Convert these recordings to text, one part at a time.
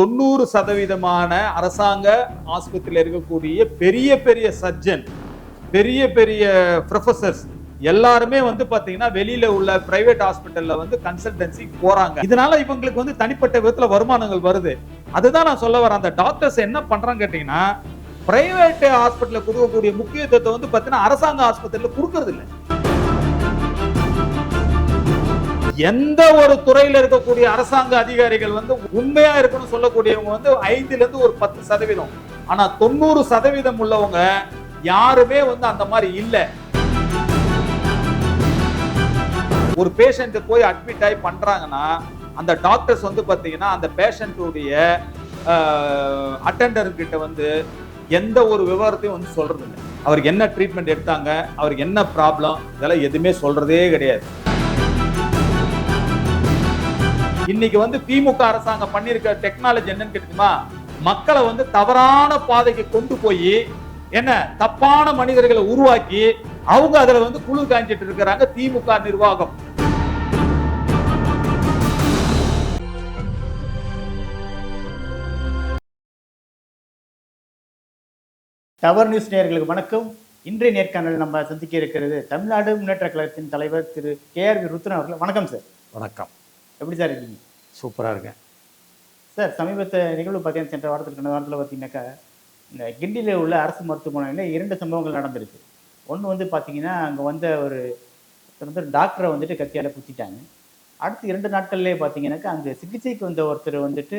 தொண்ணூறு சதவீதமான அரசாங்க ஆஸ்பத்திரியில் இருக்கக்கூடிய பெரிய பெரிய சர்ஜன் பெரிய பெரிய ப்ரொஃபசர்ஸ் எல்லாருமே வந்து பாத்தீங்கன்னா வெளியில உள்ள பிரைவேட் ஹாஸ்பிட்டல்ல வந்து கன்சல்டன்சி போறாங்க. இதனால இவங்களுக்கு வந்து தனிப்பட்ட விதத்துல வருமானங்கள் வருது. அதுதான் நான் சொல்ல வரேன். அந்த டாக்டர்ஸ் என்ன பண்றாங்க கேட்டீங்கன்னா பிரைவேட் ஹாஸ்பிட்டல கொடுக்கக்கூடிய முக்கியத்துவத்தை வந்து பாத்தீங்கன்னா அரசாங்க ஆஸ்பத்திரியில கொடுக்கறது இல்லை. எந்த ஒரு துறையில இருக்கக்கூடிய அரசாங்க அதிகாரிகள் வந்து உண்மையா இருக்கணும்னு சொல்லக்கூடியவங்க வந்து ஐந்துல இருந்து ஒரு பத்து சதவீதம். ஆனா தொண்ணூறு சதவீதம் உள்ளவங்க யாருமே வந்து அந்த மாதிரி இல்ல. ஒரு பேஷண்ட் போய் அட்மிட் ஆகி பண்றாங்கன்னா அந்த டாக்டர்ஸ் வந்து பாத்தீங்கன்னா அந்த பேஷண்ட்டுடைய அட்டெண்டர் கிட்ட வந்து எந்த ஒரு விவரத்தையும் வந்து சொல்றது இல்லை அவருக்கு என்ன ட்ரீட்மெண்ட் எடுத்தாங்க அவருக்கு என்ன ப்ராப்ளம் இதெல்லாம் எதுவுமே சொல்றதே கிடையாது. இன்னைக்கு வந்து திமுக அரசாங்கம் பண்ணிருக்க டெக்னாலஜி என்னன்னு கேட்டுமா மக்களை வந்து தவறான பாதைக்கு கொண்டு போய் என்ன தப்பான மனிதர்களை உருவாக்கி அவங்க அதுல வந்து குழு காய்ச்சிட்டு இருக்கிறாங்க திமுக நிர்வாகம். டவர் நியூஸ் நேயர்களுக்கு வணக்கம். இன்றைய நேர்காணல் நம்ம சந்திக்க இருக்கிறது தமிழ்நாடு முன்னேற்ற கழகத்தின் தலைவர் Thiru K R V Rudran அவர்கள். வணக்கம் சார். வணக்கம். எப்படி சார் இருக்கீங்க? சூப்பரா இருக்கேன். சார் சமீபத்த நிகழ்வு பார்த்தீங்கன்னா சென்ற வாரத்தில் ரெண்டு வாரத்தில் பார்த்தீங்கன்னாக்கா இந்த கிண்டியில் உள்ள அரசு மருத்துவமனையில் இரண்டு சம்பவங்கள் நடந்திருக்கு. ஒன்று வந்து பார்த்தீங்கன்னா அங்கே வந்த ஒரு வந்து டாக்டரை வந்துட்டு கத்தியால் குத்திட்டாங்க. அடுத்து இரண்டு நாட்கள்லேயே பார்த்தீங்கன்னாக்கா அங்கே சிகிச்சைக்கு வந்த ஒருத்தர் வந்துட்டு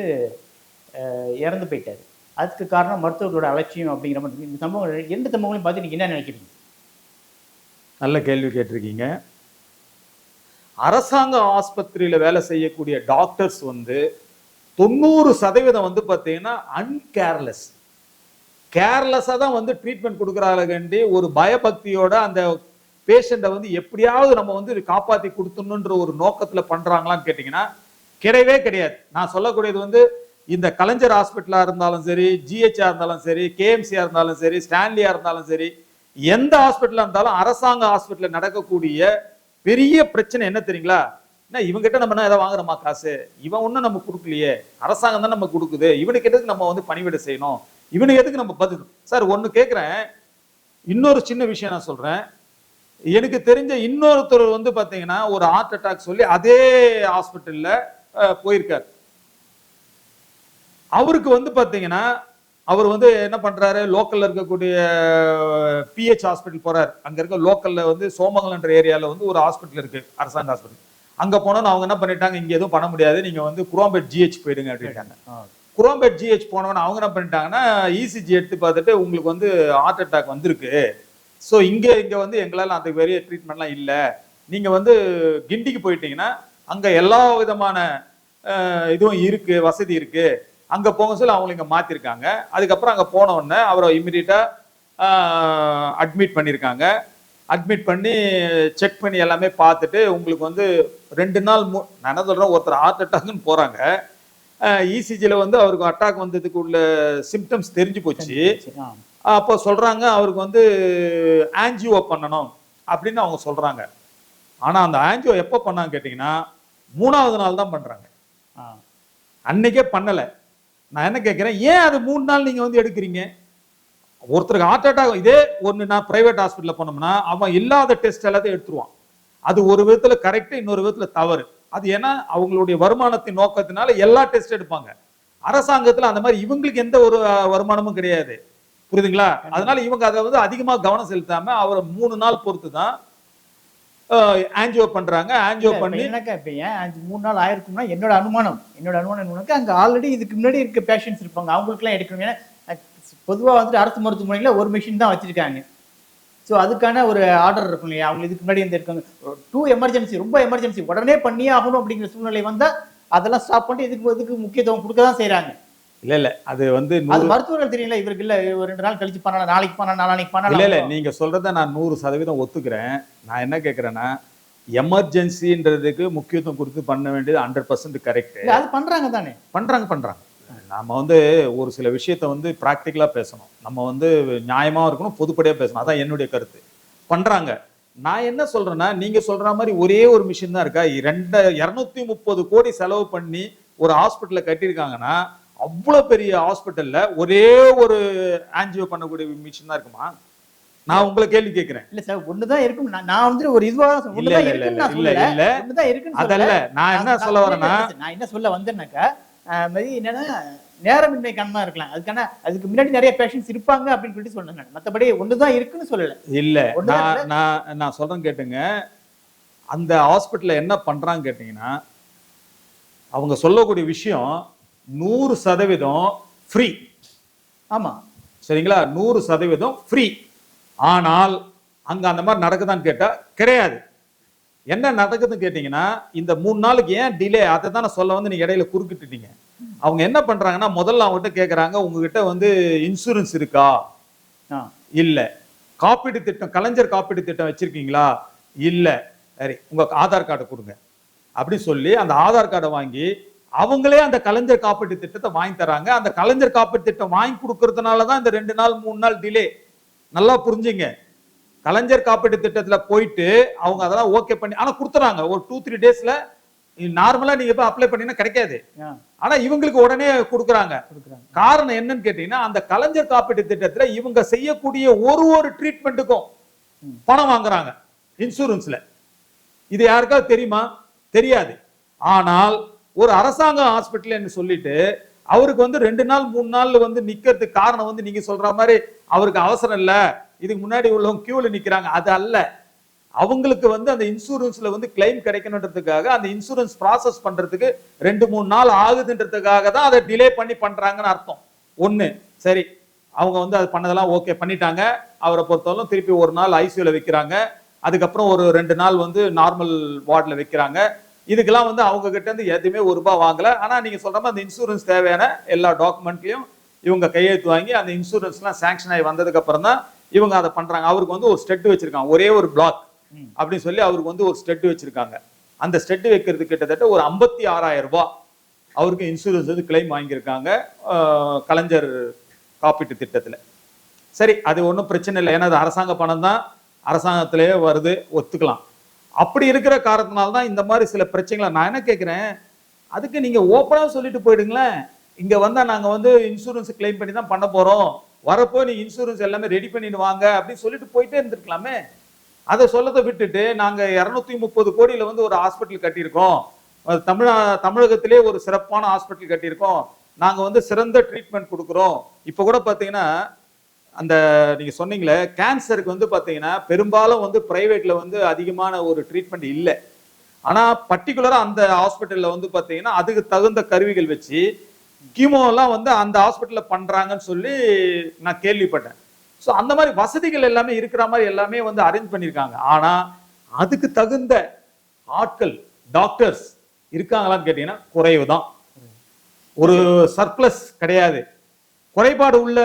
இறந்து போயிட்டார். அதுக்கு காரணம் மருத்துவர்களோட அலட்சியம் அப்படிங்கிற மாதிரி இந்த சம்பவங்கள் இரண்டு சம்பவங்களையும் பார்த்து நீங்கள் என்ன நினைக்கிறீங்க? நல்ல கேள்வி கேட்டிருக்கீங்க. அரசாங்க ஆஸ்பத்திரியில் வேலை செய்யக்கூடிய டாக்டர்ஸ் வந்து தொண்ணூறு சதவீதம் வந்து பார்த்தீங்கன்னா அன்கேர்லெஸ் கேர்லெஸ்ஸாக தான் வந்து ட்ரீட்மெண்ட் கொடுக்குறாங்கண்டி ஒரு பயபக்தியோட அந்த பேஷண்ட்டை வந்து எப்படியாவது நம்ம வந்து காப்பாற்றி கொடுத்துணுன்ற ஒரு நோக்கத்தில் பண்ணுறாங்களான்னு கேட்டிங்கன்னா கிடையவே கிடையாது. நான் சொல்லக்கூடியது வந்து இந்த கலைஞர் ஹாஸ்பிட்டலாக இருந்தாலும் சரி ஜிஹெச்ஆ இருந்தாலும் சரி கேஎம்சியாக இருந்தாலும் சரி ஸ்டான்லியாக இருந்தாலும் சரி எந்த ஹாஸ்பிட்டலாக இருந்தாலும் அரசாங்க ஹாஸ்பிட்டலில் நடக்கக்கூடிய பெரிய பிரச்சனை என்ன தெரியுங்களா? என்ன இவங்கிட்ட நம்ம என்ன ஏதாவது வாங்குறோமா காசு? இவன் ஒன்றும் நம்ம கொடுக்கலையே. அரசாங்கம் தான் நம்ம கொடுக்குது. இவனுக்கு எதுக்கு நம்ம வந்து பணிவிட செய்யணும்? இவனுக்கு எதுக்கு நம்ம பதில்? சார் ஒன்று கேட்குறேன் இன்னொரு சின்ன விஷயம் நான் சொல்றேன். எனக்கு தெரிஞ்ச இன்னொருத்தர் வந்து பாத்தீங்கன்னா ஒரு ஹார்ட் அட்டாக் சொல்லி அதே ஹாஸ்பிட்டல்ல போயிருக்கார். அவருக்கு வந்து பாத்தீங்கன்னா அவர் வந்து என்ன பண்றாரு? லோக்கல்ல இருக்கக்கூடிய பிஹெச் ஹாஸ்பிட்டல் போறாரு. அங்க இருக்க லோக்கல்ல வந்து சோமங்கலன்ற ஏரியால வந்து ஒரு ஹாஸ்பிட்டல் இருக்கு. அரசாங்க ஹாஸ்பிட்டல் அங்க போனோன்னு அவங்க என்ன பண்ணிட்டாங்க? இங்க எதுவும் பண்ண முடியாது. நீங்க வந்து குரோம்பேட் ஜிஹெச் போயிடுங்க அப்படின்ட்டாங்க. குரோம்பேட் ஜிஹெச் போனவன அவங்க என்ன பண்ணிட்டாங்கன்னா இசிஜி எடுத்து பார்த்துட்டு உங்களுக்கு வந்து ஹார்ட் அட்டாக் வந்திருக்கு. ஸோ இங்க இங்க வந்து எங்களால அந்த பெரிய ட்ரீட்மெண்ட்லாம் இல்லை. நீங்க வந்து கிண்டிக்கு போயிட்டீங்கன்னா அங்க எல்லா விதமான இதுவும் இருக்கு வசதி இருக்கு. அங்க போங்க சொல்லி அவங்க இங்க மாத்திருக்காங்க. அதுக்கப்புறம் அங்க போன உடனே அவரை இமிடியட்டா அட்மிட் பண்ணியிருக்காங்க அட்மிட் பண்ணி செக் பண்ணி எல்லாமே பார்த்துட்டு உங்களுக்கு வந்து ரெண்டு நாள் மூ நான் சொல்றேன் ஒருத்தர் ஹார்ட் அட்டாக்னு போறாங்க. இசிஜியில் வந்து அவருக்கு அட்டாக் வந்ததுக்கு உள்ள சிம்டம்ஸ் தெரிஞ்சு போச்சு. அப்போ சொல்றாங்க அவருக்கு வந்து ஆன்ஜிஓ பண்ணணும் அப்படின்னு அவங்க சொல்றாங்க. ஆனா அந்த ஆன்ஜிஓ எப்போ பண்ணாங்க கேட்டிங்கன்னா மூணாவது நாள் தான் பண்றாங்க. ஆ. அன்னைக்கே பண்ணல. நான் என்ன கேட்கிறேன்? ஏன் அது மூணு நாள் நீங்க வந்து எடுக்கிறீங்க? ஒருத்தருக்கு ஹார்ட் அட்டாக் இதே ஒன்று நான் பிரைவேட் ஹாஸ்பிட்டலில் போனோம்னா அவன் இல்லாத டெஸ்ட் எல்லாத்தையும் எடுத்துருவான். அது ஒரு விதத்துல கரெக்ட் இன்னொரு விதத்துல தவறு. அது ஏன்னா அவங்களுடைய வருமானத்தின் நோக்கத்தினால எல்லா டெஸ்ட் எடுப்பாங்க. அரசாங்கத்துல அந்த மாதிரி இவங்களுக்கு எந்த ஒரு வருமானமும் கிடையாது. புரியுதுங்களா? அதனால இவங்க அதை வந்து அதிகமா கவனம் செலுத்தாம அவரை மூணு நாள் பொறுத்து தான் பண்றாங்க. ஆன்ஜிஓ இல்ல, இப்ப பண்ணி என்னக்கா இப்ப ஏன் அஞ்சு மூணு நாள் ஆயிருக்கும்னா என்னோட அனுமானம். என்னோட அனுமானம் என்னன்னாக்கா அங்க ஆல்ரெடி இதுக்கு முன்னாடி இருக்க பேஷண்ட்ஸ் இருப்பாங்க. அவங்களுக்குலாம் எடுக்கணும். ஏன்னா அஹ், பொதுவா வந்துட்டு அரசு மருத்துவமனையில ஒரு மிஷின் தான் வச்சிருக்காங்க. ஸோ அதுக்கான ஒரு ஆர்டர் இருக்கும் இல்லையா? அவங்க இதுக்கு முன்னாடி இந்த இருக்காங்க டூ எமர்ஜென்சி ரொம்ப எமர்ஜென்சி உடனே பண்ணியே ஆகணும் அப்படிங்கிற சூழ்நிலை வந்தா அதெல்லாம் ஸ்டாப் பண்ணி இதுக்கு இதுக்கு முக்கியத்துவம் கொடுக்க தான் செய்றாங்க. இல்ல இல்ல. அது வந்து அது மருத்துவர்கள் தெரியல இவருக்கு இல்ல ஒரு ரெண்டு நாள் கழிச்சு பண்ணலாம் நாளைக்கு பண்ணலாம் நாளைக்கு இல்ல இல்ல. பண்ணலாம் நீங்க சொல்றத நான் நூறு சதவீதம் ஒத்துக்கிறேன். நான் என்ன கேக்குறேன்னா எமர்ஜென்சின்றதுக்கு முக்கியத்துவம் கொடுத்து பண்ண வேண்டியது ஹண்ட்ரட் பர்சன்ட் கரெக்ட் இல்ல அது பண்றாங்க தானே. பண்றாங்க பண்றாங்க. நாம வந்து ஒரு சில விஷயத்த வந்து ப்ராக்டிக்கலா பேசணும். நம்ம வந்து நியாயமா இருக்கணும் பொதுப்படையா பேசணும். அதான் என்னுடைய கருத்து. பண்றாங்க. நான் என்ன சொல்றேன்னா நீங்க சொல்ற மாதிரி ஒரே ஒரு மிஷின் தான் இருக்கா? ரெண்டு இருநூத்தி முப்பது கோடி செலவு பண்ணி ஒரு ஹாஸ்பிட்டல்ல கட்டியிருக்காங்கன்னா அவ்வளவு பெரிய ஹாஸ்பிட்டல்ல ஒரே ஒரு ஆன்ஜியோ பண்ணக்கூடிய மிஷின் தான் இருக்குமா? நான் உங்களை கேள்வி கேட்கிறேன். இல்ல சார் ஒண்ணுதான் இருக்கும். நான் வந்து ஒரு இதுவா இல்ல இல்ல இல்ல இல்ல ஒண்ணுதான் சொல்லல. அதல்ல நான் என்ன சொல்ல வரேன்னா நான் என்ன சொல்ல வந்தேன்னாக்கா மாதிரி என்னன்னா நேரமின்மை காரணமா இருக்கலாம். அதுக்கான அதுக்கு முன்னாடி நிறைய பேஷண்ட்ஸ் இருப்பாங்க அப்படின்னு சொல்லிட்டு சொன்னேன். மத்தபடி ஒண்ணுதான் இருக்குன்னு சொல்லல. இல்ல நான் நான் நான் சொல்றேன் கேட்டுங்க. அந்த ஹாஸ்பிட்டல்ல என்ன பண்றாங்க கேட்டீங்கன்னா அவங்க சொல்லக்கூடிய விஷயம் நூறு சதவீதம் ஃப்ரீ ஆமா. சரிங்களா? நூறு சதவீதம் ஃப்ரீ ஆனால் அங்க அந்த மாதிரி நடக்குதான்னு கேட்டா கிடையாது. என்ன நடக்குதுன்னு கேட்டீங்கன்னா இந்த மூணு நாளுக்கு ஏன் டிலே அதை தான் நான் சொல்ல வந்து நீங்க இடையில குறுக்கிட்டுட்டீங்க. அவங்க என்ன பண்றாங்கன்னா முதல்ல அவங்ககிட்ட கேக்குறாங்க உங்ககிட்ட வந்து இன்சூரன்ஸ் இருக்கா. இல்ல. காப்பீடு திட்டம் கலைஞர் காப்பீடு திட்டம் வச்சிருக்கீங்களா? இல்ல. சரி உங்க ஆதார் கார்டை கொடுங்க. அப்படி சொல்லி அந்த ஆதார் கார்டை வாங்கி அவங்களே அந்த கலைஞர் காப்பீட்டு திட்டத்தை வாங்கி தராங்க. அந்த கலைஞர் காப்பீட்டு திட்டம் வாங்கி கொடுக்கறதுனால தான் இந்த ரெண்டு நாள் மூணு நாள் டிலே நல்லா புரிஞ்சுங்க. கலைஞர் காப்பீட்டு திட்டத்துல போயிட்டு அவங்க அதெல்லாம் ஓகே பண்ணி ஆனா கொடுத்துறாங்க. ஒரு டூ த்ரீ டேஸ்ல நார்மலா நீங்க போய் அப்ளை பண்ணீங்கன்னா கிடைக்காது. ஆ, ஆனா இவங்களுக்கு உடனே கொடுக்குறாங்க. காரணம் என்னன்னு கேட்டீங்கன்னா அந்த கலைஞர் காப்பீட்டு திட்டத்துல இவங்க செய்யக்கூடிய ஒரு ஒரு ட்ரீட்மெண்ட்டுக்கும். பணம் வாங்குறாங்க. இன்சூரன்ஸ்ல இது யாருக்காவது தெரியுமா? தெரியாது. ஆனால் ஒரு அரசாங்க ஹாஸ்பிட்டல்னு சொல்லிட்டு அவருக்கு வந்து ரெண்டு நாள் மூணு நாள் வந்து நிக்கிறதுக்கு காரணம் வந்து நீங்க சொல்ற மாதிரி அவருக்கு அவசரம் இல்லை. இதுக்கு முன்னாடி உள்ளவங்க கியூல நிக்கிறாங்க. அது அல்ல. அவங்களுக்கு வந்து அந்த இன்சூரன்ஸ்ல வந்து கிளைம் கிடைக்கணுன்றதுக்காக அந்த இன்சூரன்ஸ் ப்ராசஸ் பண்றதுக்கு ரெண்டு மூணு நாள் ஆகுதுன்றதுக்காக தான் அதை டிலே பண்ணி பண்றாங்கன்னு அர்த்தம். ஒண்ணு சரி அவங்க வந்து அது பண்ணதெல்லாம் ஓகே பண்ணிட்டாங்க. அவரை பொறுத்தவரைக்கும் திருப்பி ஒரு நாள் ஐசியூல வைக்கிறாங்க. அதுக்கப்புறம் ஒரு ரெண்டு நாள் வந்து நார்மல் வார்டில் வைக்கிறாங்க. இதுக்கெல்லாம் வந்து அவங்க கிட்ட இருந்து எதுவுமே ஒரு ரூபாய் வாங்கல. ஆனா நீங்க சொல்ற மாதிரி அந்த இன்சூரன்ஸ் தேவையான எல்லா டாக்குமெண்ட்லயும் இவங்க கையெழுத்து வாங்கி அந்த இன்சூரன்ஸ்லாம் சாங்ஷன் ஆகி வந்ததுக்கு அப்புறம் தான் இவங்க அதை பண்றாங்க. அவருக்கு வந்து ஒரு ஸ்டெட் வச்சிருக்காங்க. ஒரே ஒரு பிளாக். அப்படின்னு சொல்லி அவருக்கு வந்து ஒரு ஸ்டெட் வச்சிருக்காங்க. அந்த ஸ்டெட் வைக்கிறது கிட்டத்தட்ட ஒரு ஐம்பத்தி ஆறாயிரம் ரூபாய் அவருக்கு இன்சூரன்ஸ் வந்து கிளைம் வாங்கியிருக்காங்க கலைஞர் காப்பீட்டு திட்டத்துல. சரி அது ஒன்றும் பிரச்சனை இல்லை. ஏன்னா அது அரசாங்க பணம் தான். அரசாங்கத்திலேயே வருது ஒத்துக்கலாம். அப்படி இருக்கிற காரணத்தினால தான் இந்த மாதிரி சில பிரச்சனைகளை நான் என்ன கேட்குறேன்? அதுக்கு நீங்கள் ஓப்பனாக சொல்லிட்டு போயிடுங்களேன். இங்கே வந்தால் நாங்கள் வந்து இன்சூரன்ஸ் கிளைம் பண்ணி தான் பண்ண போகிறோம் வரப்போ நீ இன்சூரன்ஸ் எல்லாமே ரெடி பண்ணிட்டு வாங்க அப்படின்னு சொல்லிட்டு போயிட்டே இருந்திருக்கலாமே. அதை சொல்லதை விட்டுட்டு நாங்கள் இரநூத்தி முப்பது கோடியில் வந்து ஒரு ஹாஸ்பிட்டல் கட்டியிருக்கோம். அது தமிழா தமிழகத்திலே ஒரு சிறப்பான ஹாஸ்பிட்டல் கட்டியிருக்கோம். நாங்கள் வந்து சிறந்த ட்ரீட்மெண்ட் கொடுக்குறோம். இப்போ கூட பார்த்தீங்கன்னா அந்த நீங்கள் சொன்னீங்களே கேன்சருக்கு வந்து பார்த்தீங்கன்னா பெரும்பாலும் வந்து ப்ரைவேட்டில் வந்து அதிகமான ஒரு ட்ரீட்மெண்ட் இல்லை. ஆனால் பர்டிகுலராக அந்த ஹாஸ்பிட்டலில் வந்து பார்த்தீங்கன்னா அதுக்கு தகுந்த கருவிகள் வச்சு கீமோ வந்து அந்த ஹாஸ்பிட்டலில் பண்ணுறாங்கன்னு சொல்லி நான் கேள்விப்பட்டேன். ஸோ அந்த மாதிரி வசதிகள் எல்லாமே இருக்கிற மாதிரி எல்லாமே வந்து அரேஞ்ச் பண்ணியிருக்காங்க. ஆனால் அதுக்கு தகுந்த ஆட்கள் டாக்டர்ஸ் இருக்காங்களான்னு கேட்டிங்கன்னா குறைவு தான் ஒரு சர்ப்ளஸ் கிடையாது. குறைபாடு உள்ள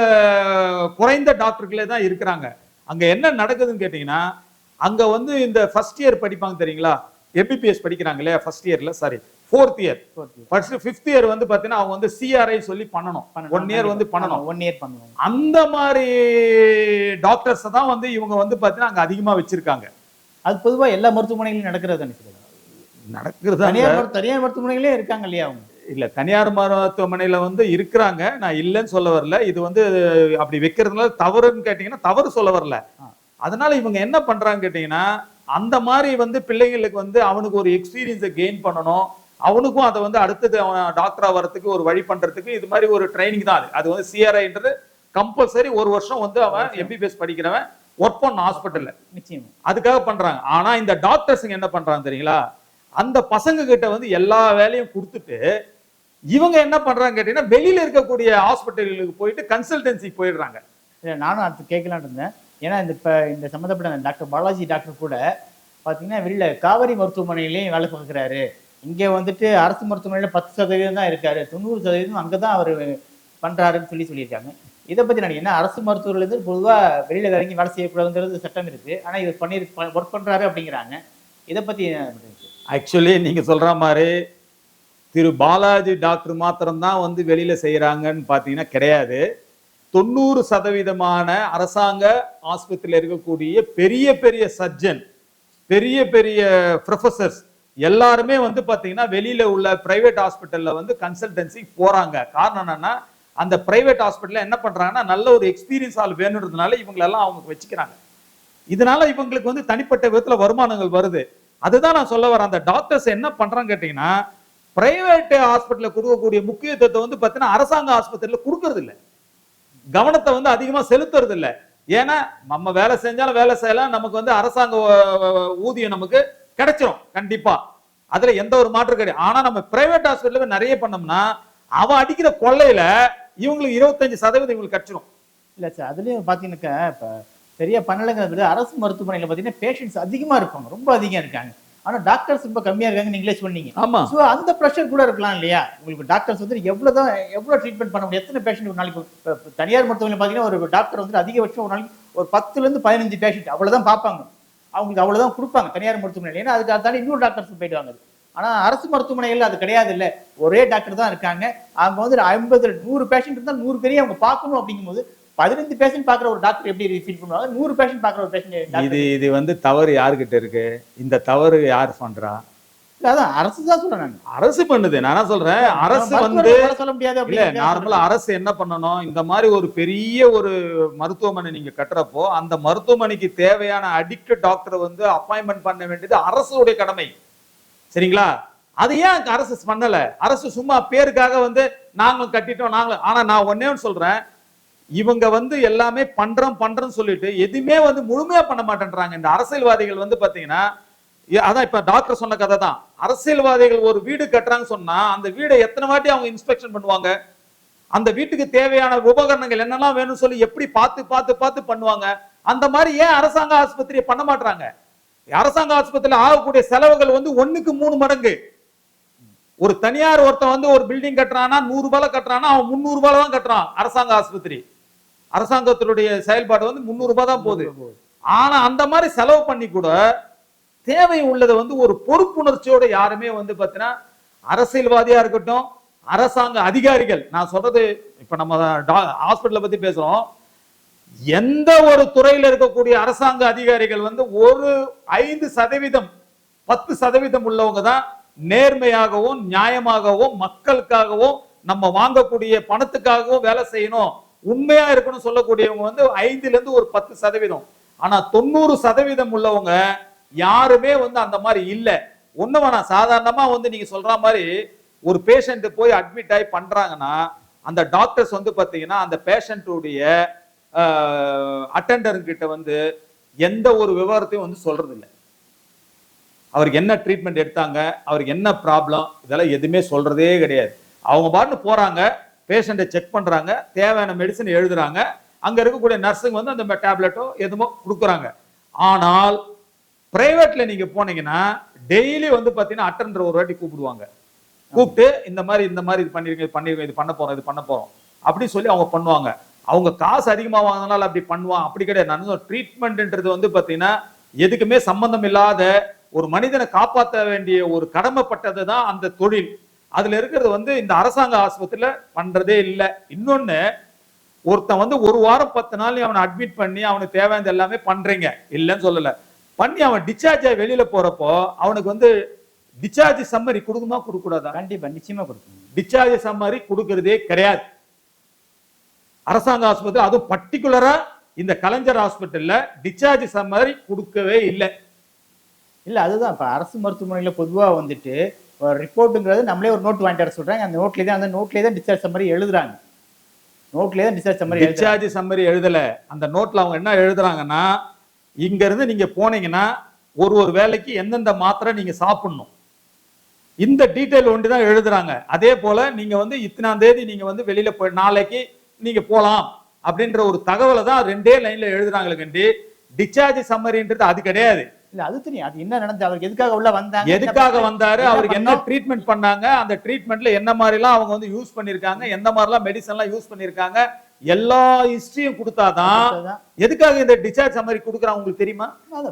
குறைந்த டாக்டர்களே தான் இருக்கிறாங்க. அங்க என்ன நடக்குதுன்னு கேட்டீங்கன்னா அங்க வந்து இந்த ஃபர்ஸ்ட் இயர் படிப்பாங்க தெரியுங்களா? எம்பிபிஎஸ் படிக்கிறாங்க இல்லையா ஃபர்ஸ்ட் இயர்ல sorry fourth year first fifth year வந்து பாத்தீங்கன்னா அவங்க வந்து சிஆர்ஐ சொல்லி பண்ணணும். ஒன் இயர் வந்து பண்ணணும். ஒன் இயர் பண்ணுவாங்க. அந்த மாதிரி டாக்டர்ஸ் தான் வந்து இவங்க வந்து பாத்தீங்கன்னா அங்க அதிகமா வச்சிருக்காங்க. அது பொதுவா எல்லா மருத்துவமனைகளிலும் நடக்கிறது நடக்கிறதா தனியார் தனியார் மருத்துவமனைகளே இருக்காங்க இல்லையா அவங்க? இல்ல தனியார் மருத்துவமனையில வந்து இருக்கிறாங்க. நான் இல்லைன்னு சொல்ல வரல. இது வந்து அப்படி வைக்கிறதுனால தவறுன்னு கேட்டீங்கன்னா தவறு சொல்ல வரல. அதனால இவங்க என்ன பண்றாங்க கேட்டீங்கன்னா அந்த மாதிரி வந்து பிள்ளைங்களுக்கு வந்து அவனுக்கு ஒரு எக்ஸ்பீரியன்ஸை கெயின் பண்ணணும். அவனுக்கும் அதை வந்து அடுத்தது அவன் டாக்டரா வரதுக்கு ஒரு வழி பண்றதுக்கு இது மாதிரி ஒரு ட்ரைனிங் தான் அது. அது வந்து சிஆர்ஐன்றது கம்பல்சரி ஒரு வருஷம் வந்து அவன் எம்பிபிஎஸ் படிக்கிறவன் ஒர்க் பண்ண ஹாஸ்பிட்டல்ல நிச்சயமா. அதுக்காக பண்றாங்க. ஆனா இந்த டாக்டர்ஸுங்க என்ன பண்றாங்க தெரியுங்களா? அந்த பசங்க கிட்ட வந்து எல்லா வேலையும் கொடுத்துட்டு இவங்க என்ன பண்றாங்க கேட்டீங்கன்னா வெளியில இருக்கக்கூடிய ஹாஸ்பிட்டல்களுக்கு போயிட்டு கன்சல்டன்சி போயிடுறாங்க. இல்ல நானும் அடுத்து கேட்கலான்னு இருந்தேன். ஏன்னா இந்த இப்ப இந்த சம்மந்தப்பட்ட டாக்டர் பாலாஜி டாக்டர் கூட பாத்தீங்கன்னா வெளியில காவேரி மருத்துவமனையிலையும் வேலை பார்க்குறாரு. இங்க வந்துட்டு அரசு மருத்துவமனையில பத்து சதவீதம் தான் இருக்காரு. தொண்ணூறு சதவீதம் அங்கதான் அவர் பண்றாருன்னு சொல்லி சொல்லியிருக்காங்க. இதை பத்தி நான் என்ன அரசு மருத்துவர்கள் வந்து பொதுவா வெளியில இறங்கி வேலை செய்யக்கூடாதுங்கிறது சட்டம் இருக்கு. ஆனா இவர் பண்ணி ஒர்க் பண்றாரு அப்படிங்கிறாங்க. இதை பண்றீங்க? ஆக்சுவலி நீங்க சொல்ற மாதிரி திரு பாலாஜி டாக்டர் மாத்திரம்தான் வந்து வெளியில செய்யறாங்கன்னு பாத்தீங்கன்னா கிடையாது. தொண்ணூறு சதவீதமான அரசாங்க ஆஸ்பத்திரியில் இருக்கக்கூடிய பெரிய பெரிய சர்ஜன் பெரிய பெரிய ப்ரொஃபசர்ஸ் எல்லாருமே வந்து பாத்தீங்கன்னா வெளியில உள்ள பிரைவேட் ஹாஸ்பிட்டல்ல வந்து கன்சல்டன்சி போறாங்க. காரணம் என்னன்னா அந்த பிரைவேட் ஹாஸ்பிட்டல்ல என்ன பண்றாங்கன்னா நல்ல ஒரு எக்ஸ்பீரியன்ஸ் ஆள் வேணுன்றதுனால இவங்களெல்லாம் அவங்க வச்சுக்கிறாங்க. இதனால இவங்களுக்கு வந்து தனிப்பட்ட விதத்துல வருமானங்கள் வருது. அதுதான் நான் சொல்ல வரேன். அந்த டாக்டர்ஸ் என்ன பண்றாங்க கேட்டீங்கன்னா பிரைவேட் ஹாஸ்பிட்டலில் கொடுக்கக்கூடிய முக்கியத்துவத்தை வந்து பார்த்தீங்கன்னா அரசாங்க ஆஸ்பத்திரியில் கொடுக்கறது இல்லை கவனத்தை வந்து அதிகமாக செலுத்துறது இல்லை ஏன்னா நம்ம வேலை செஞ்சாலும் வேலை செய்யலாம் நமக்கு வந்து அரசாங்க ஊதியம் நமக்கு கிடைச்சிரும் கண்டிப்பாக அதில் எந்த ஒரு மாற்று கிடையாது. ஆனால் நம்ம பிரைவேட் ஹாஸ்பிட்டலில் நிறைய பண்ணோம்னா அவன் அடிக்கிற கொள்ளையில் இவங்களுக்கு இருபத்தஞ்சு சதவீதம் இவங்களுக்கு கிடைச்சிரும். இல்லை சார் அதுலேயும் பார்த்தீங்கன்னாக்கா இப்போ சரியா பண்ணலைங்கிறத விட அரசு மருத்துவமனையில் பார்த்தீங்கன்னா பேஷண்ட்ஸ் அதிகமாக இருப்பாங்க. ரொம்ப அதிகம் இருக்காங்க. ஆனா டாக்டர்ஸ் ரொம்ப கம்மியா இருக்காங்க நீங்களே சொன்னீங்க. ஆமா. ஸோ அந்த ப்ரெஷர் கூட இருக்கலாம் இல்லையா? உங்களுக்கு டாக்டர்ஸ் வந்து எவ்வளவுதான் எவ்வளவு ட்ரீட்மெண்ட் பண்ண முடியும்? எத்தனை பேஷண்ட் ஒரு நாளைக்கு தனியார் மருத்துவமனையில் பார்த்தீங்கன்னா ஒரு டாக்டர் வந்து அதிகபட்சம் ஒரு நாளைக்கு ஒரு பத்துல இருந்து பதினஞ்சு பேஷண்ட் அவ்வளவுதான் பார்ப்பாங்க. அவங்களுக்கு அவ்வளவுதான் கொடுப்பாங்க தனியார் மருத்துவமனையில். ஏன்னா அதுக்கு தாண்டி இன்னொரு டாக்டர்ஸ் போயிடுவாங்க ஆனா அரசு மருத்துவமனைகள் அது கிடையாது இல்ல ஒரே டாக்டர் தான் இருக்காங்க. அவங்க வந்து ஐம்பது நூறு பேஷண்ட் இருந்தால் நூறு பேரையும் அவங்க பார்க்கணும் அப்படிங்கும்போது பதினஞ்சு பேஷண்ட் பார்க்குற ஒரு டாக்டர் எப்படி ஃபீல் பண்ணுவாங்க? நூறு பேஷண்ட் பார்க்குற ஒரு பேஷண்ட் இது இது வந்து தவறு யாருகிட்ட இருக்கு? இந்த தவறு யார் பண்றா? அதான் அரசு தான் சொல்றேன் அரசு பண்ணுது. நான் சொல்றேன்? அரசு வந்து சொல்ல முடியாது இல்ல நார்மலா அரசு என்ன பண்ணணும்? இந்த மாதிரி ஒரு பெரிய ஒரு மருத்துவமனை நீங்க கட்டுறப்போ அந்த மருத்துவமனைக்கு தேவையான அடிக்ட் டாக்டரை வந்து அப்பாயின்மெண்ட் பண்ண வேண்டியது அரசுடைய கடமை. சரிங்களா? அது ஏன் அரசு பண்ணல? அரசு சும்மா பேருக்காக வந்து நாங்களும் கட்டிட்டோம் நாங்களும். ஆனா நான் ஒன்னே சொல்றேன். இவங்க வந்து எல்லாமே பண்றோம் பண்றோம்னு சொல்லிட்டு எதுவுமே வந்து முழுமையா பண்ண மாட்டேன்றாங்க. இந்த அரசியல்வாதிகள் வந்து பாத்தீங்கன்னா அதான் இப்ப டாக்டர் சொன்ன கதை தான் அரசியல்வாதிகள் ஒரு வீடு கட்டுறாங்க சொன்னா அந்த வீடை எத்தனை வாட்டி அவங்க இன்ஸ்பெக்ஷன் பண்ணுவாங்க? அந்த வீட்டுக்கு தேவையான உபகரணங்கள் என்னெல்லாம் வேணும்னு சொல்லி எப்படி பார்த்து பார்த்து பார்த்து பண்ணுவாங்க? அந்த மாதிரி ஏன் அரசாங்க ஆஸ்பத்திரியை பண்ண மாட்டாங்க அரசாங்க ஆஸ்பத்திரியில் ஆகக்கூடிய செலவுகள் வந்து ஒன்றுக்கு மூணு மடங்கு. ஒரு தனியார் ஒருத்தன் வந்து ஒரு பில்டிங் கட்டுறான்னா நூறு ரூபாய் கட்டுறான்னா அவன் முந்நூறு ரூபாய் தான் கட்டுறான் அரசாங்க ஆஸ்பத்திரி. அரசாங்கத்தினுடைய செயல்பாடு வந்து முந்நூறு ரூபாய் தான் போகுது. ஆனா அந்த மாதிரி செலவு பண்ணி கூட தேவை உள்ளதை வந்து ஒரு பொறுப்புணர்ச்சியோட யாருமே வந்து பாத்தீங்கன்னா அரசியல்வாதியா இருக்கட்டும் அரசாங்க அதிகாரிகள் நான் சொல்றது இப்ப நம்ம ஹாஸ்பிட்டலை பத்தி பேசுறோம். எந்த ஒரு துறையில இருக்கக்கூடிய அரசாங்க அதிகாரிகள் வந்து ஒரு ஐந்து சதவீதம் பத்து சதவீதம் உள்ளவங்க தான் நேர்மையாகவும் நியாயமாகவும் மக்களுக்காகவும் நம்ம வாங்கக்கூடிய பணத்துக்காகவும் வேலை செய்யணும். உண்மையா இருக்கணும் சொல்லக்கூடியவங்க வந்து ஐந்துல இருந்து ஒரு பத்து சதவீதம். ஆனா தொண்ணூறு சதவீதம் உள்ளவங்க யாருமே வந்து அந்த மாதிரி இல்லை. ஒண்ணு வேணாம் சாதாரணமா வந்து நீங்க சொல்ற மாதிரி ஒரு பேஷண்ட் போய் அட்மிட் ஆகி பண்றாங்கன்னா அந்த டாக்டர்ஸ் வந்து பாத்தீங்கன்னா அந்த பேஷண்ட்டுடைய அட்டெண்டர் கிட்ட வந்து எந்த ஒரு விவரத்தையும் வந்து சொல்றது இல்லை அவருக்கு என்ன ட்ரீட்மெண்ட் எடுத்தாங்க அவருக்கு என்ன ப்ராப்ளம் இதெல்லாம் எதுவுமே சொல்றதே கிடையாது. அவங்க பாட்டு போறாங்க பேஷண்ட்டை செக் பண்ணுறாங்க தேவையான மெடிசன் எழுதுறாங்க. அங்கே இருக்கக்கூடிய நர்ஸுங்க வந்து அந்த டேப்லெட்டோ எதுமோ கொடுக்குறாங்க. ஆனால் ப்ரைவேட்டில் நீங்கள் போனீங்கன்னா டெய்லி வந்து பார்த்தீங்கன்னா அட்டெண்டர் ஒரு வாட்டி கூப்பிடுவாங்க. கூப்பிட்டு இந்த மாதிரி இந்த மாதிரி இது பண்ணிருங்க இது பண்ணிருங்க இது பண்ண போகிறோம் இது பண்ண போகிறோம் அப்படின்னு சொல்லி அவங்க பண்ணுவாங்க. அவங்க காசு அதிகமாக வாங்கினால அப்படி பண்ணுவான். அப்படி கிடையாது. நான் ட்ரீட்மெண்ட்ன்றது வந்து பார்த்தீங்கன்னா எதுக்குமே சம்பந்தம் இல்லாத ஒரு மனிதனை காப்பாற்ற வேண்டிய ஒரு கடமைப்பட்டது தான் அந்த தொழில். அதுல இருக்கிறது வந்து இந்த அரசாங்க ஆஸ்பத்திரியில பண்றதே இல்லை. இன்னொன்னு ஒருத்தன் வந்து ஒரு வாரம் பத்து நாள் அவனை அட்மிட் பண்ணி அவனுக்கு தேவையானது எல்லாமே பண்றீங்க. இல்லைன்னு சொல்லல. பண்ணி அவன் டிஸ்சார்ஜ் ஆகி வெளியில போறப்போ அவனுக்கு வந்து டிஸ்சார்ஜ் சம்மரி கொடுக்குமா கொடுக்க கூடாதா கண்டிப்பா நிச்சயமா கொடுக்கணும். டிஸ்சார்ஜ் சம்மரி கொடுக்கறதே கிடையாது. அரசாங்க ஆஸ்பத்திரி அதுவும் பர்டிகுலரா இந்த கலைஞர் ஹாஸ்பிட்டல்ல டிஸ்சார்ஜ் சம்மரி கொடுக்கவே இல்லை. இல்ல அதுதான். இப்ப அரசு மருத்துவமனையில பொதுவா வந்துட்டு ரிப்போர்ட்டுங்கிறது நம்மளே ஒரு நோட் வாங்கிட்டு வர சொல்கிறாங்க அந்த நோட்லேயே தான் அந்த நோட்லேயே தான் டிஸ்சார்ஜ் சம்மரி எழுதுறாங்க. நோட்லேயே தான் டிஸ்சார்ஜ் சம்மரி டிஸ்சார்ஜ் சம்மரி எழுதல. அந்த நோட்டில் அவங்க என்ன எழுதுறாங்கன்னா இங்கேருந்து நீங்கள் போனீங்கன்னா ஒரு ஒரு வேலைக்கு எந்தெந்த மாத்திரை நீங்கள் சாப்பிடணும். இந்த டீட்டெயில் ஒன்று தான் எழுதுறாங்க. அதே போல் நீங்கள் வந்து இத்தனாம் தேதி நீங்கள் வந்து வெளியில் போய் நாளைக்கு நீங்கள் போகலாம் அப்படின்ற ஒரு தகவலை தான் ரெண்டே லைனில் எழுதுறாங்களுக்கு டிஸ்சார்ஜ் சம்மரின்றது அது கிடையாது. இல்ல அது தெரியும். அது என்ன நடந்தது அவருக்கு எதுக்காக உள்ள வந்தாங்க எதுக்காக வந்தாரு அவருக்கு என்ன? ட்ரீட்மெண்ட் பண்ணாங்க அந்த ட்ரீட்மெண்ட்ல என்ன மாதிரி எல்லாம் அவங்க வந்து யூஸ் பண்ணிருக்காங்க எந்த மாதிரிலாம் மெடிசன் எல்லாம் யூஸ் பண்ணிருக்காங்க எல்லா ஹிஸ்டரியும் கொடுத்தாதான். எதுக்காக இந்த டிஸ்சார்ஜ் சம்மரி கொடுக்குறாங்க உங்களுக்கு தெரியுமா?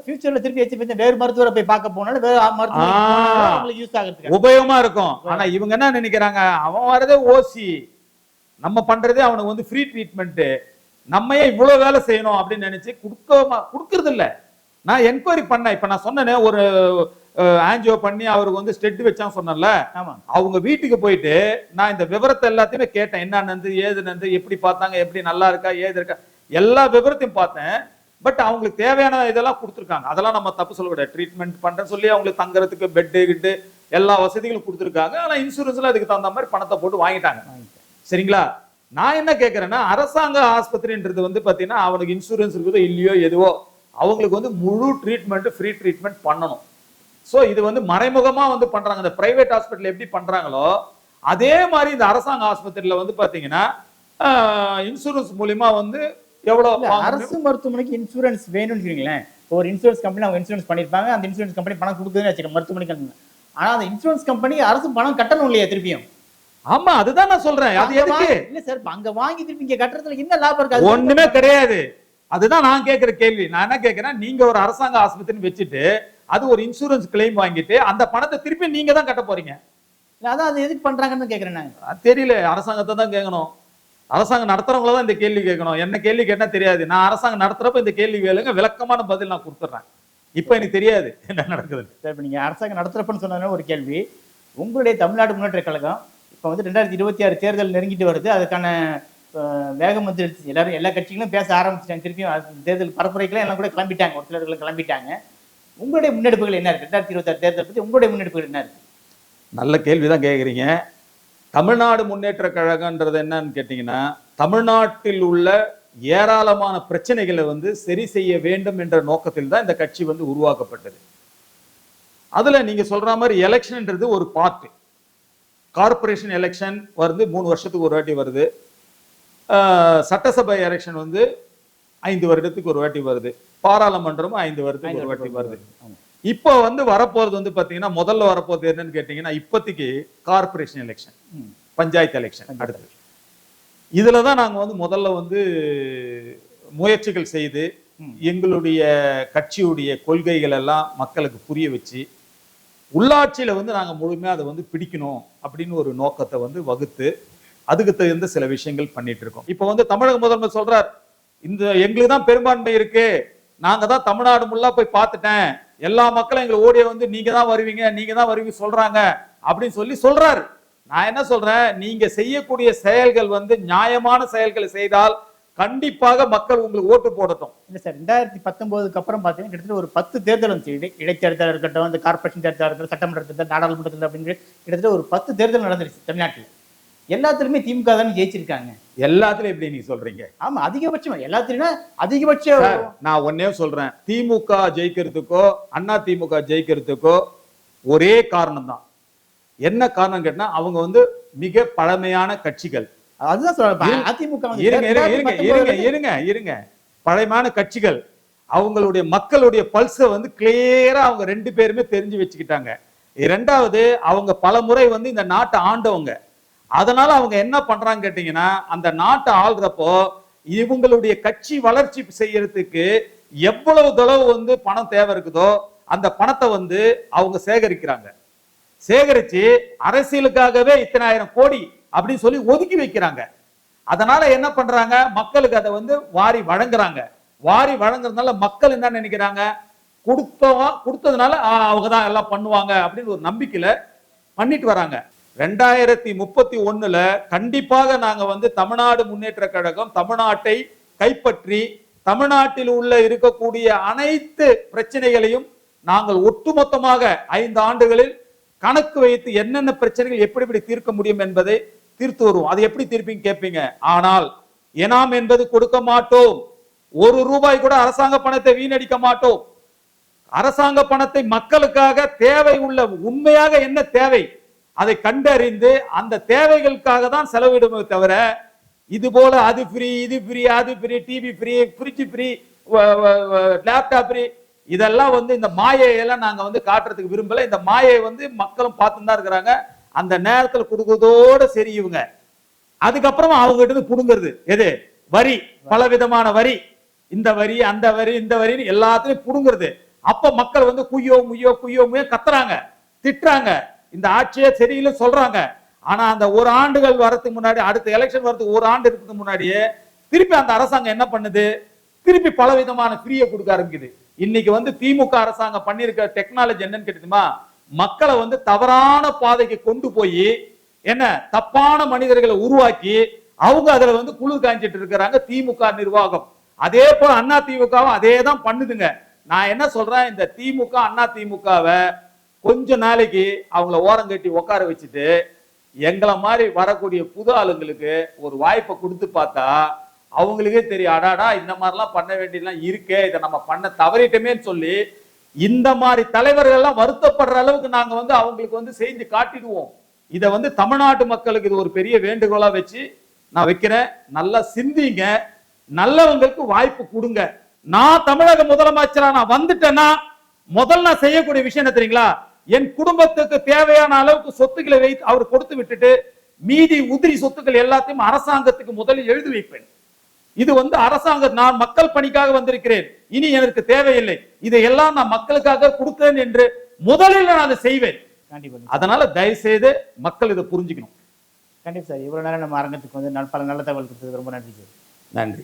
ஃபியூச்சர்ல திருப்பி வச்சு வேறு மருத்துவரை போய் பார்க்க போனாலும் வேறு அவங்களுக்கு யூஸ் ஆகிறதுக்கு. உபயோகமா இருக்கும். ஆனா இவங்க என்ன நினைக்கிறாங்க? அவன் வரதே ஓசி நம்ம பண்றதே அவனுக்கு வந்து ஃப்ரீ ட்ரீட்மெண்ட் நம்ம ஏன் இவ்வளவு வேலை செய்யணும் அப்படின்னு நினைச்சு கொடுக்க கொடுக்கறது இல்ல நான் என்கொயரி பண்ணேன். இப்ப நான் சொன்னேனே ஒரு ஆன்ஜியோ பண்ணி அவருக்கு வந்து ஸ்டெட் வச்சான்னு சொன்னல அவங்க வீட்டுக்கு போயிட்டு நான் இந்த விவரத்தை எல்லாத்தையுமே கேட்டேன். என்ன நந்து ஏது நந்து எப்படி பார்த்தாங்க எப்படி நல்லா இருக்கா ஏது இருக்கா எல்லா விவரத்தையும் பார்த்தேன். பட் அவங்களுக்கு தேவையான இதெல்லாம் கொடுத்துருக்காங்க. அதெல்லாம் நம்ம தப்பு சொல்ல கூடாது. ட்ரீட்மெண்ட் பண்றேன்னு சொல்லி அவங்களுக்கு தங்குறதுக்கு பெட்டு கிட்டு எல்லா வசதிகளும் கொடுத்துருக்காங்க. ஆனா இன்சூரன்ஸ்ல அதுக்கு தகுந்த மாதிரி பணத்தை போட்டு வாங்கிட்டாங்க. சரிங்களா? நான் என்ன கேட்கறேன்னா அரசாங்க ஆஸ்பத்திரின்றது வந்து பாத்தீங்கன்னா அவனுக்கு இன்சூரன்ஸ் இருக்குதோ இல்லையோ எதுவோ அவங்களுக்கு வந்து முழு ட்ரீட்மெண்ட் ஃப்ரீ ட்ரீட்மெண்ட் பண்ணணும். சோ இது வந்து மறைமுகமா வந்து பண்றாங்க. இந்த பிரைவேட் ஹாஸ்பிட்டல் எப்படி பண்றாங்களோ அதே மாதிரி இந்த அரசாங்க ஆஸ்பத்திரியில வந்து பாத்தீங்கன்னா இன்சூரன்ஸ் மூலியமா வந்து வாங்கணும்? அரசு மருத்துவமனைக்கு இன்சூரன்ஸ் வேணும்னு வச்சுக்கோங்களேன். இப்போ ஒரு இன்சூரன்ஸ் கம்பெனி அவங்க இன்சூரன்ஸ் பண்ணிருப்பாங்க அந்த இன்சூரன்ஸ் கம்பெனி பணம் கொடுக்குதுன்னு வச்சுக்கோங்க மருத்துவமனைக்கு அந்த- ஆனா அந்த இன்சூரன்ஸ் கம்பெனி அரசு பணம் கட்டணும் இல்லையா திருப்பியும்? ஆமா அதுதான் நான் சொல்றேன். அது எதுக்கு? இல்ல சார் அங்க வாங்கி திருப்பி இங்க கட்டுறதுல என்ன லாபம் இருக்கு? அது ஒண்ணுமே கிடையாது. அதுதான் நான் கேட்கிற கேள்வி. நான் என்ன கேட்கிறேன் நீங்க ஒரு அரசாங்க ஆஸ்பத்திரின்னு வச்சுட்டு அது ஒரு இன்சூரன்ஸ் கிளைம் வாங்கிட்டு அந்த பணத்தை திருப்பி நீங்க தான் கட்ட போறீங்க. அதான் அது எதுக்கு பண்றாங்கன்னு கேக்குறேன் நான். தெரியல. அரசாங்கத்தை தான் கேட்கணும் அரசாங்கம் நடத்துறவங்கள தான் இந்த கேள்வி கேட்கணும் என்ன கேள்வி கேட்டா தெரியாது. நான் அரசாங்கம் நடத்துறப்ப இந்த கேள்வி கேளுங்க. விளக்கமான பதில் நான் கொடுத்துட்றேன் இப்ப எனக்கு தெரியாது. என்ன நடக்குது சார் இப்போ நீங்கள் அரசாங்கம் நடத்துறப்பன்னு சொன்னதுனால ஒரு கேள்வி. உங்களுடைய தமிழ்நாடு முன்னேற்ற கழகம் இப்போ வந்து ரெண்டாயிரத்தி இருபத்தி ஆறு தேர்தல் நெருங்கிட்டு வருது. அதுக்கான வேகம் வந்து எல்லாரும் எல்லா கட்சிகளும் பேச ஆரம்பிச்சிட்டாங்க. திருப்பியும் தேர்தல் பரப்புரைக்கெல்லாம் எல்லாம் கூட கிளம்பிட்டாங்க. ஒரு சிலர்கள் கிளம்பிட்டாங்க. உங்களுடைய முன்னெடுப்புகள் என்ன இருக்கு? ரெண்டாயிரத்தி இருபத்தாறு தேர்தல் பற்றி உங்களுடைய முன்னெடுப்புகள் என்ன இருக்கு? நல்ல கேள்வி தான் கேட்குறீங்க தமிழ்நாடு முன்னேற்ற கழகன்றது என்னன்னு கேட்டிங்கன்னா தமிழ்நாட்டில் உள்ள ஏராளமான பிரச்சனைகளை வந்து சரி செய்ய வேண்டும் என்ற நோக்கத்தில் தான் இந்த கட்சி வந்து உருவாக்கப்பட்டது. அதுல நீங்க சொல்ற மாதிரி எலெக்ஷன்ன்றது ஒரு பார்ட். கார்ப்பரேஷன் எலெக்ஷன் வருது மூணு வருஷத்துக்கு ஒரு வாட்டி வருது. சட்டசபை எலெக்ஷன் வந்து ஐந்து வருடத்துக்கு ஒரு வாட்டி வருது பாராளுமன்றமும் ஐந்து வருடத்துக்கு ஒரு வாட்டி வருது. இப்போ வந்து வரப்போறது வந்து பாத்தீங்கன்னா முதல்ல வரப்போறது என்னன்னு கேட்டீங்கன்னா இப்போதைக்கு கார்ப்பரேஷன் எலெக்ஷன். பஞ்சாயத்து எலெக்ஷன் அடுத்து இதுல தான் நாங்க வந்து முதல்ல வந்து முயற்சிகள் செய்து. எங்களுடைய கட்சியுடைய கொள்கைகள் எல்லாம் மக்களுக்கு புரிய வச்சு உள்ளாட்சியில வந்து நாங்க முழுமையா அதை வந்து பிடிக்கணும் அப்படின்னு ஒரு நோக்கத்தை வந்து வகுத்து அதுக்கு தகுந்த சில விஷயங்கள் பண்ணிட்டு இருக்கோம். இப்போ வந்து தமிழக முதல்வர் சொல்றார் இந்த எங்களுக்கு தான் பெரும்பான்மை இருக்கு. நாங்க தான் தமிழ்நாடு முல்லா போய் பார்த்துட்டேன். எல்லா மக்களும் எங்களை ஓடிய வந்து நீங்க தான் வருவீங்க நீங்க தான் வருவீங்க சொல்றாங்க. அப்படின்னு சொல்லி சொல்றாரு. நான் என்ன சொல்றேன் நீங்க செய்யக்கூடிய செயல்கள் வந்து நியாயமான செயல்களை செய்தால் கண்டிப்பாக மக்கள் உங்களுக்கு ஓட்டு போடட்டும். இல்லை சார் ரெண்டாயிரத்தி பத்தொன்பதுக்கு அப்புறம் பார்த்தீங்கன்னா கிட்டத்தட்ட ஒரு பத்து தேர்தல் வந்துச்சு இடை இடைத்தேர்தல் இருக்கட்டும் இந்த கார்ப்பரேஷன் தேர்தல் இருக்கட்டும் சட்டமன்ற தேர்தல் நாடாளுமன்ற தேர்தல் அப்படின்னு கிட்டத்தட்ட ஒரு பத்து தேர்தல் நடந்துருச்சு தமிழ்நாட்டில். எல்லாத்துலயுமே திமுக தான் ஜெயிச்சிருக்காங்க. எல்லாத்துலயும் எப்படி நீங்க சொல்றீங்க? ஆமா அதிகபட்சம். எல்லாத்துலயுமே அதிகபட்ச சார், நான் ஒன்னே சொல்றேன். திமுக ஜெயிக்கிறதுக்கோ அண்ணா திமுக ஜெயிக்கிறதுக்கோ ஒரே காரணம் தான் என்ன காரணம் கேட்டா அவங்க வந்து மிக பழமையான கட்சிகள். அதுதான் சொல்றேன். அதிமுக வந்து இருங்க இருங்க இருங்க இருங்க இருங்க இருங்க. பழமையான கட்சிகள். அவங்களுடைய மக்களுடைய பல்ஸை வந்து கிளியரா அவங்க ரெண்டு பேருமே தெரிஞ்சு வச்சுக்கிட்டாங்க. இரண்டாவது அவங்க பல முறை வந்து இந்த நாட்டை ஆண்டவங்க. அதனால அவங்க என்ன பண்றாங்க கேட்டீங்கன்னா அந்த நாட்டை ஆள்றப்போ இவங்களுடைய கட்சி வளர்ச்சி செய்யறதுக்கு எவ்வளவு தளவு வந்து பணம் தேவை இருக்குதோ அந்த பணத்தை வந்து அவங்க சேகரிக்கிறாங்க. சேகரிச்சு அரசியலுக்காகவே இத்தனாயிரம் கோடி அப்படின்னு சொல்லி ஒதுக்கி வைக்கிறாங்க. அதனால என்ன பண்றாங்க? மக்களுக்கு அதை வந்து வாரி வழங்குறாங்க. வாரி வழங்குறதுனால மக்கள் என்ன நினைக்கிறாங்க? கொடுத்தோம் கொடுத்ததுனால அவங்க தான் எல்லாம் பண்ணுவாங்க அப்படின்னு ஒரு நம்பிக்கையில பண்ணிட்டு வராங்க. ரெண்டாயிரத்தி முப்பத்தி ஒண்ணுல கண்டிப்பாக நாங்க வந்து தமிழ்நாடு முன்னேற்ற கழகம் தமிழ்நாட்டை கைப்பற்றி தமிழ்நாட்டில் உள்ள இருக்கக்கூடிய அனைத்து பிரச்சனைகளையும் நாங்கள் ஒட்டுமொத்தமாக ஐந்து ஆண்டுகளில் கணக்கு வைத்து என்னென்ன பிரச்சனைகள் எப்படி எப்படி தீர்க்க முடியும் என்பதை தீர்த்து வருவோம். அது எப்படி தீர்ப்பீங்க கேட்பீங்க ஆனால் எனாம் என்பது கொடுக்க மாட்டோம். ஒரு ரூபாய் கூட அரசாங்க பணத்தை வீணடிக்க மாட்டோம். அரசாங்க பணத்தை மக்களுக்காக தேவை உள்ள உண்மையாக என்ன தேவை? அதை கண்டறிந்து அந்த தேவைகளுக்காக தான் செலவிடுமே தவிர இது போல அது ஃப்ரீ இது ஃப்ரீ அது free TV free fridge free laptop free இதெல்லாம் வந்து இந்த மாயையெல்லாம் நாங்கள் வந்து காட்டுறதுக்கு விரும்பல. இந்த மாயை வந்து மக்களும் பார்த்துன்னு தான் இருக்கிறாங்க. அந்த நேரத்தில் கொடுக்குறதோடு சரி இவங்க. அதுக்கப்புறமா அவங்க கிட்ட இருந்து புடுங்கிறது. எது? வரி. பல விதமான வரி. இந்த வரி அந்த வரி இந்த வரின்னு எல்லாத்துலயும் புடுங்கிறது. அப்ப மக்கள் வந்து குய்யோ முய்யோ குய்யோ முய்யோ கத்துறாங்க. திட்டுறாங்க. இந்த ஆட்சியே சரியில்லை சொல்றாங்க. ஆனா அந்த ஒரு ஆண்டுகள் வரதுக்கு முன்னாடி அடுத்த எலெக்ஷன் வரதுக்கு ஒரு ஆண்டு இருக்கிறதுக்கு முன்னாடியே திருப்பி அந்த அரசாங்கம் என்ன பண்ணுது? திருப்பி பல விதமான ஃப்ரீயை கொடுக்க ஆரம்பிக்குது. இன்னைக்கு வந்து திமுக அரசாங்கம் பண்ணியிருக்க டெக்னாலஜி என்னன்னு கேட்டுமா மக்களை வந்து தவறான பாதைக்கு கொண்டு போய் என்ன தப்பான மனிதர்களை உருவாக்கி அவங்க அதுல வந்து குழு காய்ச்சிட்டு இருக்கிறாங்க திமுக நிர்வாகம். அதே போல அண்ணா திமுகவும் அதே தான் பண்ணுதுங்க. நான் என்ன சொல்றேன்? இந்த திமுக அண்ணா திமுகவை கொஞ்ச நாளைக்கு அவங்கள ஓரம் கட்டி உட்கார வச்சுட்டு எங்களை மாதிரி வரக்கூடிய புது ஆளுங்களுக்கு ஒரு வாய்ப்பை கொடுத்து பார்த்தா அவங்களுக்கே தெரியும் அடாடா இந்த மாதிரிலாம் பண்ண வேண்டியதெல்லாம் இருக்கே இதை நம்ம பண்ண தவறிட்டோமேன்னு சொல்லி இந்த மாதிரி தலைவர்கள் எல்லாம் வருத்தப்படுற அளவுக்கு நாங்க வந்து அவங்களுக்கு வந்து செஞ்சு காட்டிடுவோம். இதை வந்து தமிழ்நாட்டு மக்களுக்கு இது ஒரு பெரிய வேண்டுகோளா வச்சு நான் வைக்கிறேன். நல்லா சிந்திங்க நல்லவங்களுக்கு வாய்ப்பு கொடுங்க. நான் தமிழக முதலமைச்சரா நான் வந்துட்டேன்னா முதல்ல நான் செய்யக்கூடிய விஷயம் என்ன தெரியுங்களா? என் குடும்பத்துக்கு தேவையான அளவுக்கு சொத்துக்களை வைத்து அவர் கொடுத்து விட்டுட்டு மீதி உதிரி சொத்துக்கள் எல்லாத்தையும் அரசாங்கத்துக்கு முதலில் எழுதி வைப்பேன். இது வந்து அரசாங்கம் நான் மக்கள் பணிக்காக வந்திருக்கிறேன். இனி எனக்கு தேவையில்லை. இதையெல்லாம் நான் மக்களுக்காக கொடுத்தேன் என்று முதலில் நான் அதை செய்வேன். அதனால தயவு செய்து மக்கள் இதை புரிஞ்சுக்கணும். கண்டிப்பா சார். இவ்வளவு நேரம் நம்ம அரங்கத்துக்கு வந்து நல்ல- பல நல்ல தகவல் கொடுத்ததுக்கு ரொம்ப நன்றி சார். நன்றி.